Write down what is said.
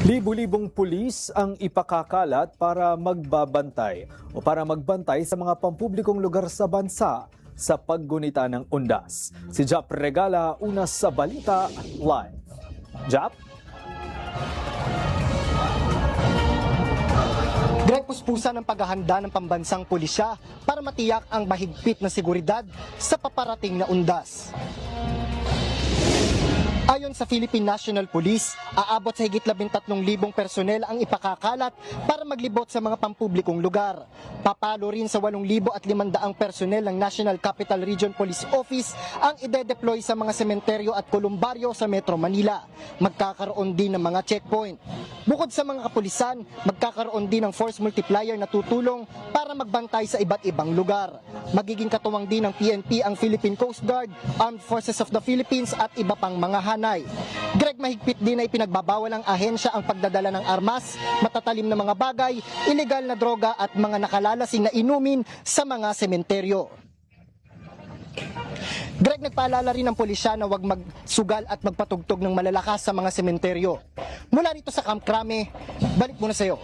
libong pulis ang ipakakalat para magbabantay o para magbantay sa mga pampublikong lugar sa bansa sa paggunita ng undas. Si Jap Regala, una sa Balita Live. Jap? Greg puspusa ng paghahanda ng pambansang pulisya para matiyak ang mahigpit na seguridad sa paparating na undas. Ayon sa Philippine National Police, aabot sa higit 13,000 personel ang ipakakalat para maglibot sa mga pampublikong lugar. Papalo rin sa 8,500 personel ng National Capital Region Police Office ang ide-deploy sa mga sementeryo at kolumbaryo sa Metro Manila. Magkakaroon din ng mga checkpoint. Bukod sa mga kapulisan, magkakaroon din ng force multiplier na tutulong para magbantay sa iba't ibang lugar. Magiging katuwang din ng PNP ang Philippine Coast Guard, Armed Forces of the Philippines at iba pang mga hanay. Greg mahigpit din ay pinagbabawal ng ahensya ang pagdadala ng armas, matatalim na mga bagay, ilegal na droga at mga nakalalasing na inumin sa mga sementeryo. Greg, nagpaalala rin ng pulisya na huwag magsugal at magpatugtog ng malalakas sa mga sementeryo. Mula rito sa Camp Crame, balik muna sa iyo.